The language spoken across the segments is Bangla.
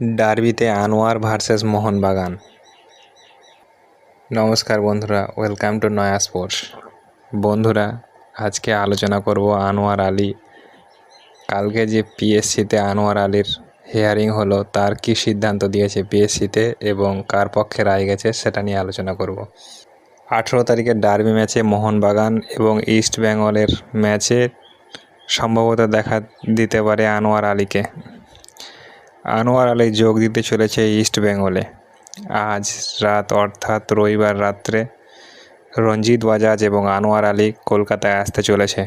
ডার্বিতে আনোয়ার ভার্সেস মোহনবাগান। নমস্কার বন্ধুরা, ওয়েলকাম টু নয়া স্পোর্টস। বন্ধুরা, আজকে আলোচনা করব আনোয়ার আলী। কালকে যে পিএসসিতে আনোয়ার আলীর হিয়ারিং হলো, তার কি সিদ্ধান্ত দিয়েছে পিএসসিতে এবং কার পক্ষে রায় গেছে সেটা নিয়ে আলোচনা করব। আঠেরো তারিখের ডার্বি ম্যাচে মোহনবাগান এবং ইস্ট বেঙ্গলের ম্যাচে সম্ভবত দেখা দিতে পারে আনোয়ার আলীকে। আনোয়ার আলী যোগ দিতে চলেছে ইস্ট বেঙ্গলে। আজ রাত অর্থাৎ রবিবার রাত্রে রঞ্জিত বাজাজ এবং আনোয়ার আলী কলকাতায় আসতে চলেছে।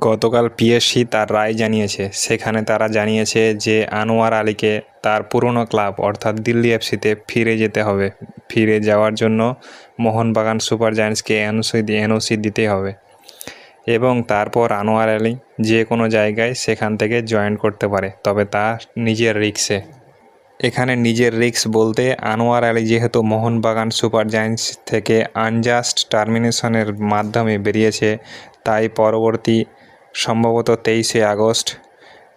গতকাল পিএসসি তার রায় জানিয়েছে। সেখানে তারা জানিয়েছে যে আনোয়ার আলীকে তার পুরনো ক্লাব অর্থাৎ দিল্লি এফসিতে ফিরে যেতে হবে। ফিরে যাওয়ার জন্য মোহনবাগান সুপার জায়ান্টসকে এনওসি এনওসি দিতে হবে। এবং তারপর আনোয়ার আলী যে কোনো জায়গায় সেখান থেকে জয়েন করতে পারে, তবে তা নিজের রিক্সে। এখানে নিজের রিক্স বলতে আনোয়ার আলী যেহেতু মোহনবাগান সুপার জায়ান্টস থেকে আনজাস্ট টার্মিনেশনের মাধ্যমে বেরিয়েছে, তাই পরবর্তী সম্ভবত তেইশে আগস্ট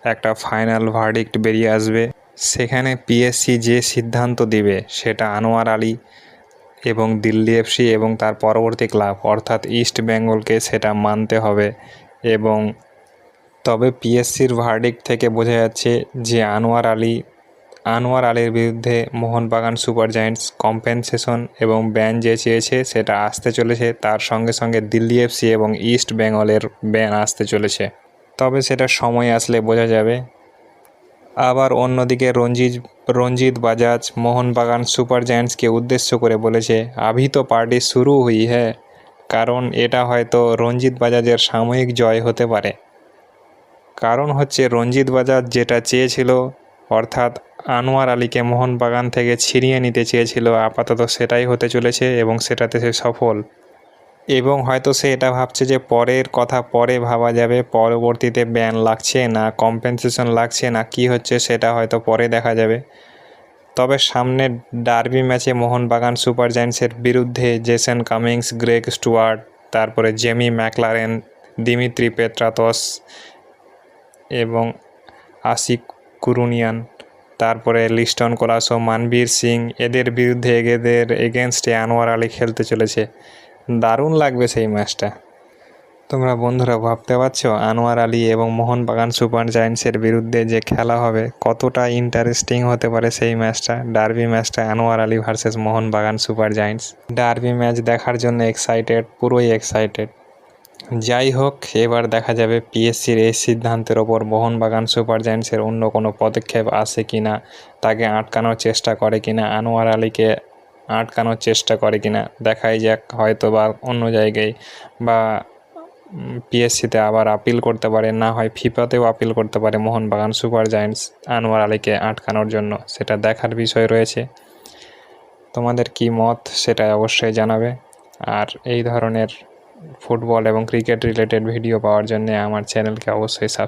একটা ফাইনাল ভার্ডিক্ট বেরিয়ে আসবে। সেখানে পিএসসি যে সিদ্ধান্ত দিবে, সেটা আনোয়ার আলী এবং দিল্লি এফসি এবং তার পরবর্তী ক্লাব, অর্থাৎ ইস্ট বেঙ্গলকে সেটা মানতে হবে। এবং তবে পিএসসির ভার্ডিক থেকে বোঝা যাচ্ছে যে আনোয়ার আলী, আনোয়ার আলীর বিরুদ্ধে মোহনবাগান সুপার জায়েন্টস কম্পেনসেশন এবং ব্যান যে চেয়েছে সেটা আসতে চলেছে। তার সঙ্গে সঙ্গে দিল্লি এফসি এবং ইস্ট বেঙ্গলের ব্যান আসতে চলেছে। তবে সেটা সময় আসলে বোঝা যাবে। আবার অন্যদিকে রঞ্জিত রঞ্জিত বাজাজ, মোহনবাগান সুপার জায়ান্টসকে উদ্দেশ্য করে বলেছে, আভি তো পার্টি শুরু হুই হ্যাঁ কারণ এটা হয়তো রঞ্জিত বাজাজের সাময়িক জয় হতে পারে। কারণ হচ্ছে রঞ্জিত বাজাজ যেটা চেয়েছিল, অর্থাৎ আনোয়ার আলীকে মোহনবাগান থেকে ছিনিয়ে নিতে চেয়েছিল, আপাতত সেটাই হতে চলেছে এবং সেটাতে সে সফল। এবং হয়তো সে এটা ভাবছে যে পরের কথা পরে ভাবা যাবে, পরবর্তীতে ব্যান লাগছে না কম্পেনসেশন লাগছে না, কি হচ্ছে সেটা হয়তো পরে দেখা যাবে। তবে সামনে ডার্বি ম্যাচে মোহনবাগান সুপার জায়ান্টসের বিরুদ্ধে জেসন কামিংস গ্রেগ স্টুয়ার্ট তারপরে জেমি ম্যাকলারেন দিমিত্রি পেত্রাতস এবং আশিক কুরুনিয়ান তারপরে লিস্টন কোলাসো মানবীর সিং এদের বিরুদ্ধে এদের এগেনস্টে আনোয়ার আলী খেলতে চলেছে। দারুণ লাগবে সেই ম্যাচটা। তোমরা বন্ধুরা ভাবতে পারছ, আনোয়ার আলী এবং মোহনবাগান সুপার জায়েন্টসের বিরুদ্ধে যে খেলা হবে, কতটা ইন্টারেস্টিং হতে পারে সেই ম্যাচটা ডার্বি ম্যাচটা Anwar Ali versus Mohun Bagan super giants. Derby match দেখার জন্য এক্সাইটেড পুরোই এক্সাইটেড যাই হোক, এবার দেখা যাবে পিএসসির এই সিদ্ধান্তের ওপর মোহনবাগান সুপার জায়েন্টসের অন্য কোনো পদক্ষেপ আসে কি না তাকে আটকানোর চেষ্টা করে কি না আনোয়ার আলীকে আটকানোর চেষ্টা করে কি না দেখাই যাক হয়তো বা অন্য জায়গায় বা পিএসসিতে আবার আপিল করতে পারে, না হয় ফিফাতেও আপিল করতে পারে মোহনবাগান সুপার জায়েন্টস আনোয়ার আলীকে আটকানোর জন্য, সেটা দেখার বিষয় রয়েছে। তোমাদের কি মত সেটা অবশ্যই জানাবে। আর এই ধরনের ফুটবল এবং ক্রিকেট রিলেটেড ভিডিও পাওয়ার জন্য আমার চ্যানেলকে অবশ্যই সাবস্ক্রাইব